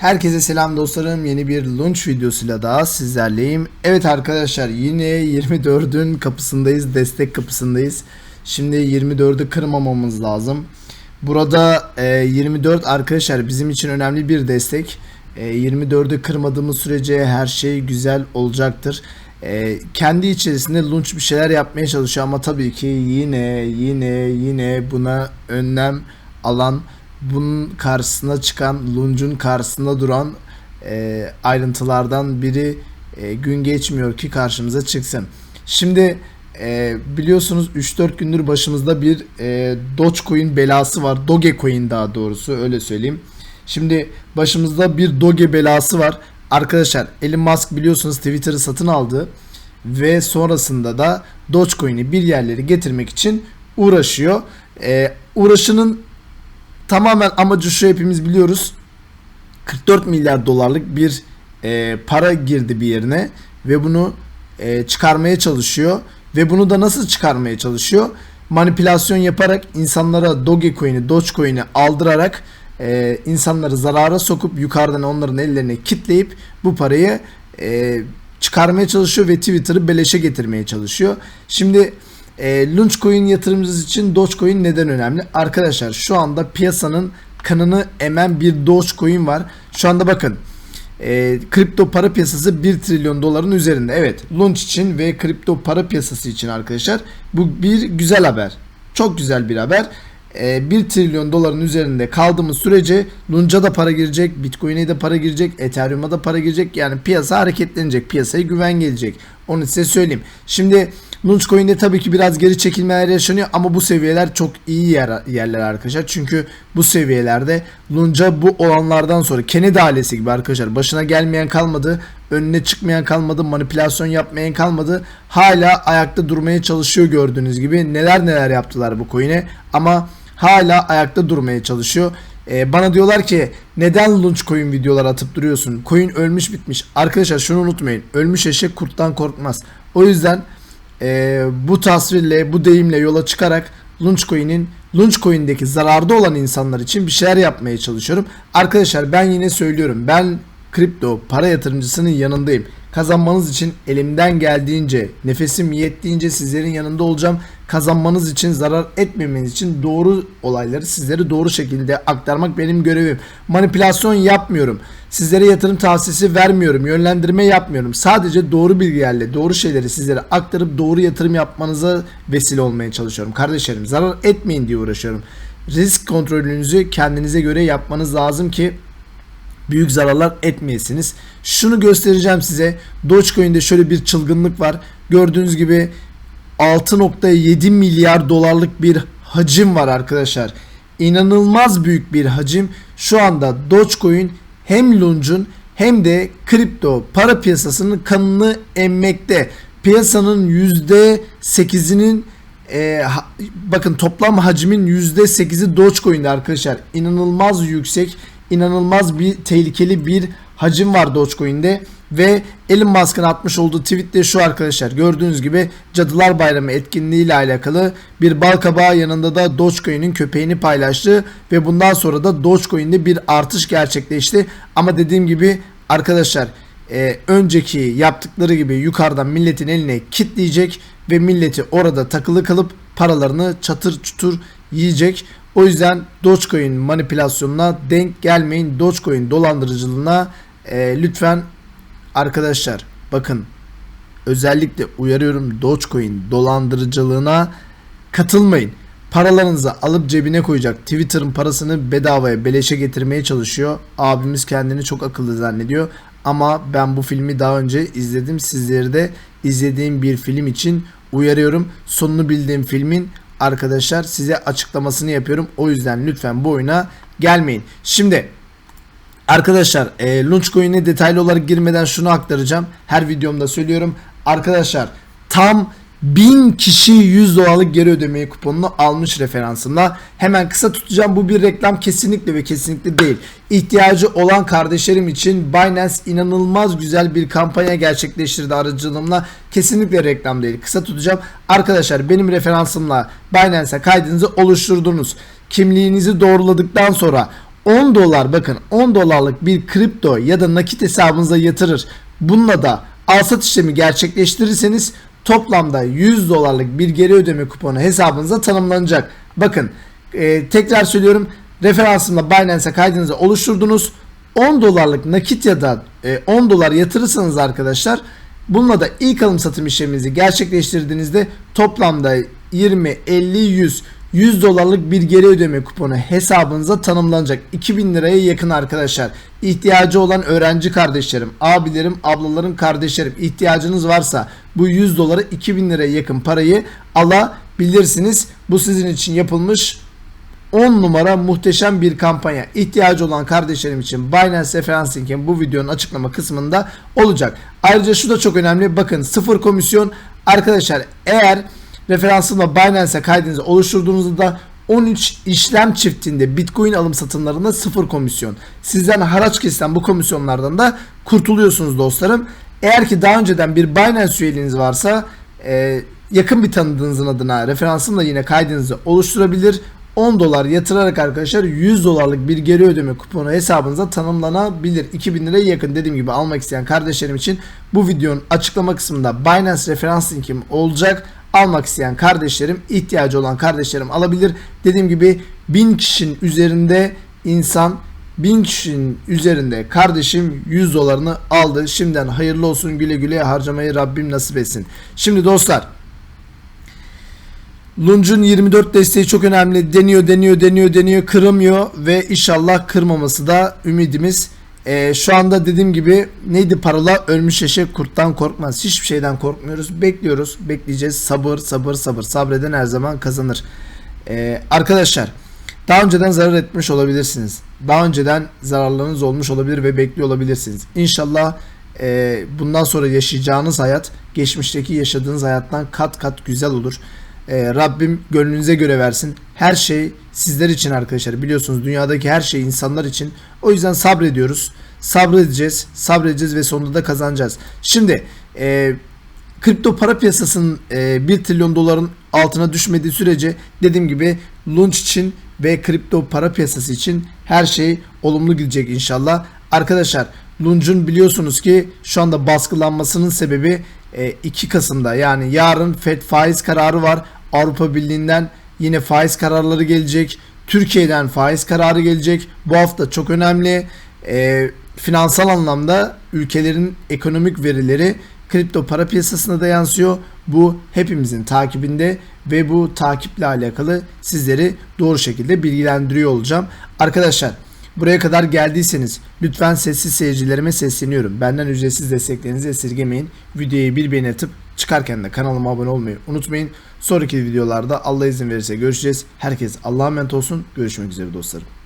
Herkese selam dostlarım. Yeni bir launch videosuyla daha sizlerleyim. Evet arkadaşlar yine 24'ün kapısındayız. Destek kapısındayız. Şimdi 24'ü kırmamamız lazım. Burada e, 24 arkadaşlar bizim için önemli bir destek. E, 24'ü kırmadığımız sürece her şey güzel olacaktır. E, kendi içerisinde launch bir şeyler yapmaya çalışıyor ama tabii ki yine yine yine buna önlem alan bunun karşısına çıkan Lunch'un karşısında duran e, ayrıntılardan biri e, gün geçmiyor ki karşımıza çıksın. Şimdi e, biliyorsunuz 3-4 gündür başımızda bir e, Dogecoin belası var. Dogecoin daha doğrusu öyle söyleyeyim. Şimdi başımızda bir Doge belası var. Arkadaşlar Elon Musk biliyorsunuz Twitter'ı satın aldı ve sonrasında da Dogecoin'i bir yerlere getirmek için uğraşıyor. E, uğraşının tamamen amacı şu hepimiz biliyoruz. 44 milyar dolarlık bir e, para girdi bir yerine ve bunu e, çıkarmaya çalışıyor ve bunu da nasıl çıkarmaya çalışıyor? Manipülasyon yaparak insanlara Dogecoin'i, Dogecoin'i aldırarak e, insanları zarara sokup yukarıdan onların ellerine kitleyip bu parayı e, çıkarmaya çalışıyor ve Twitter'ı beleşe getirmeye çalışıyor. Şimdi e, Launchcoin yatırımcısı için Dogecoin neden önemli? Arkadaşlar şu anda piyasanın kanını emen bir Dogecoin var. Şu anda bakın e, kripto para piyasası 1 trilyon doların üzerinde. Evet launch için ve kripto para piyasası için arkadaşlar bu bir güzel haber. Çok güzel bir haber. E, 1 trilyon doların üzerinde kaldığımız sürece Lunch'a da para girecek, Bitcoin'e de para girecek, Ethereum'a da para girecek. Yani piyasa hareketlenecek, piyasaya güven gelecek. Onu size söyleyeyim. Şimdi Launchcoin'de tabii ki biraz geri çekilmeler yaşanıyor ama bu seviyeler çok iyi yer, yerler arkadaşlar. Çünkü bu seviyelerde Lunch'a bu olanlardan sonra Kennedy ailesi gibi arkadaşlar başına gelmeyen kalmadı, önüne çıkmayan kalmadı, manipülasyon yapmayan kalmadı. Hala ayakta durmaya çalışıyor gördüğünüz gibi. Neler neler yaptılar bu coin'e ama hala ayakta durmaya çalışıyor. Ee, bana diyorlar ki neden launch coin videolar atıp duruyorsun? Coin ölmüş bitmiş. Arkadaşlar şunu unutmayın. Ölmüş eşek kurttan korkmaz. O yüzden e, bu tasvirle, bu deyimle yola çıkarak Launchcoin'in Launchcoin'deki zararda olan insanlar için bir şeyler yapmaya çalışıyorum. Arkadaşlar ben yine söylüyorum. Ben kripto para yatırımcısının yanındayım. Kazanmanız için elimden geldiğince, nefesim yettiğince sizlerin yanında olacağım. Kazanmanız için, zarar etmemeniz için doğru olayları sizlere doğru şekilde aktarmak benim görevim. Manipülasyon yapmıyorum. Sizlere yatırım tavsiyesi vermiyorum. Yönlendirme yapmıyorum. Sadece doğru bilgilerle, doğru şeyleri sizlere aktarıp doğru yatırım yapmanıza vesile olmaya çalışıyorum. Kardeşlerim zarar etmeyin diye uğraşıyorum. Risk kontrolünüzü kendinize göre yapmanız lazım ki büyük zararlar etmeyesiniz. Şunu göstereceğim size. Dogecoin'de şöyle bir çılgınlık var. Gördüğünüz gibi 6.7 milyar dolarlık bir hacim var arkadaşlar. İnanılmaz büyük bir hacim. Şu anda Dogecoin hem Lunch'un hem de kripto para piyasasının kanını emmekte. Piyasanın %8'inin e, ha, bakın toplam hacmin %8'i Dogecoin'de arkadaşlar. İnanılmaz yüksek inanılmaz bir tehlikeli bir hacim var Dogecoin'de. Ve Elon Musk'ın atmış olduğu tweette şu arkadaşlar. Gördüğünüz gibi Cadılar Bayramı etkinliği ile alakalı bir bal kabağı yanında da Dogecoin'in köpeğini paylaştı. Ve bundan sonra da Dogecoin'de bir artış gerçekleşti. Ama dediğim gibi arkadaşlar e, önceki yaptıkları gibi yukarıdan milletin eline kitleyecek ve milleti orada takılı kalıp paralarını çatır çutur yiyecek. O yüzden Dogecoin manipülasyonuna denk gelmeyin. Dogecoin dolandırıcılığına e, lütfen arkadaşlar bakın özellikle uyarıyorum Dogecoin dolandırıcılığına katılmayın. Paralarınızı alıp cebine koyacak. Twitter'ın parasını bedavaya beleşe getirmeye çalışıyor. Abimiz kendini çok akıllı zannediyor. Ama ben bu filmi daha önce izledim. Sizleri de izlediğim bir film için uyarıyorum. Sonunu bildiğim filmin arkadaşlar size açıklamasını yapıyorum. O yüzden lütfen bu oyuna gelmeyin. Şimdi arkadaşlar e, Launchcoin'e detaylı olarak girmeden şunu aktaracağım. Her videomda söylüyorum. Arkadaşlar tam 1000 kişi 100 dolarlık geri ödemeyi kuponunu almış referansımla. Hemen kısa tutacağım. Bu bir reklam kesinlikle ve kesinlikle değil. İhtiyacı olan kardeşlerim için Binance inanılmaz güzel bir kampanya gerçekleştirdi aracılığımla. Kesinlikle reklam değil. Kısa tutacağım. Arkadaşlar benim referansımla Binance'e kaydınızı oluşturdunuz. Kimliğinizi doğruladıktan sonra 10 dolar bakın 10 dolarlık bir kripto ya da nakit hesabınıza yatırır. Bununla da alsat işlemi gerçekleştirirseniz toplamda 100 dolarlık bir geri ödeme kuponu hesabınıza tanımlanacak. Bakın e, tekrar söylüyorum referansımla Binance'e kaydınızı oluşturdunuz. 10 dolarlık nakit ya da e, 10 dolar yatırırsanız arkadaşlar bununla da ilk alım satım işleminizi gerçekleştirdiğinizde toplamda 20, 50, 100 100 dolarlık bir geri ödeme kuponu hesabınıza tanımlanacak. 2000 liraya yakın arkadaşlar. İhtiyacı olan öğrenci kardeşlerim, abilerim, ablalarım, kardeşlerim ihtiyacınız varsa bu 100 doları 2000 liraya yakın parayı alabilirsiniz. Bu sizin için yapılmış 10 numara muhteşem bir kampanya. İhtiyacı olan kardeşlerim için Binance referans linkim bu videonun açıklama kısmında olacak. Ayrıca şu da çok önemli. Bakın sıfır komisyon arkadaşlar eğer referansımla Binance'e kaydınızı oluşturduğunuzda da 13 işlem çiftinde Bitcoin alım satımlarında sıfır komisyon. Sizden haraç kesilen bu komisyonlardan da kurtuluyorsunuz dostlarım. Eğer ki daha önceden bir Binance üyeliğiniz varsa e, yakın bir tanıdığınızın adına referansımla yine kaydınızı oluşturabilir. 10 dolar yatırarak arkadaşlar 100 dolarlık bir geri ödeme kuponu hesabınıza tanımlanabilir. 2000 liraya yakın dediğim gibi almak isteyen kardeşlerim için bu videonun açıklama kısmında Binance referans linkim olacak. Almak isteyen kardeşlerim, ihtiyacı olan kardeşlerim alabilir. Dediğim gibi 1000 kişinin üzerinde insan 1000 kişinin üzerinde kardeşim 100 dolarını aldı. Şimdiden hayırlı olsun güle güle harcamayı Rabbim nasip etsin. Şimdi dostlar Lunch'un 24 desteği çok önemli. Deniyor, deniyor, deniyor, deniyor. Kırılmıyor ve inşallah kırmaması da ümidimiz. Ee, şu anda dediğim gibi neydi parola? Ölmüş eşek kurttan korkmaz. Hiçbir şeyden korkmuyoruz. Bekliyoruz. Bekleyeceğiz. Sabır, sabır, sabır. Sabreden her zaman kazanır. Ee, arkadaşlar daha önceden zarar etmiş olabilirsiniz. Daha önceden zararlarınız olmuş olabilir ve bekliyor olabilirsiniz. İnşallah e, bundan sonra yaşayacağınız hayat geçmişteki yaşadığınız hayattan kat kat güzel olur. Ee, Rabbim gönlünüze göre versin. Her şey sizler için arkadaşlar. Biliyorsunuz dünyadaki her şey insanlar için. O yüzden sabrediyoruz. Sabredeceğiz. Sabredeceğiz ve sonunda da kazanacağız. Şimdi e, kripto para piyasasının e, 1 trilyon doların altına düşmediği sürece dediğim gibi launch için ve kripto para piyasası için her şey olumlu gidecek inşallah. Arkadaşlar Lunch'un biliyorsunuz ki şu anda baskılanmasının sebebi 2 Kasım'da yani yarın FED faiz kararı var. Avrupa Birliği'nden yine faiz kararları gelecek. Türkiye'den faiz kararı gelecek. Bu hafta çok önemli. E, finansal anlamda ülkelerin ekonomik verileri kripto para piyasasına da yansıyor. Bu hepimizin takibinde ve bu takiple alakalı sizleri doğru şekilde bilgilendiriyor olacağım. Arkadaşlar Buraya kadar geldiyseniz lütfen sessiz seyircilerime sesleniyorum. Benden ücretsiz desteklerinizi esirgemeyin. Videoyu bir beğeni atıp çıkarken de kanalıma abone olmayı unutmayın. Sonraki videolarda Allah izin verirse görüşeceğiz. Herkes Allah'a emanet olsun. Görüşmek üzere dostlarım.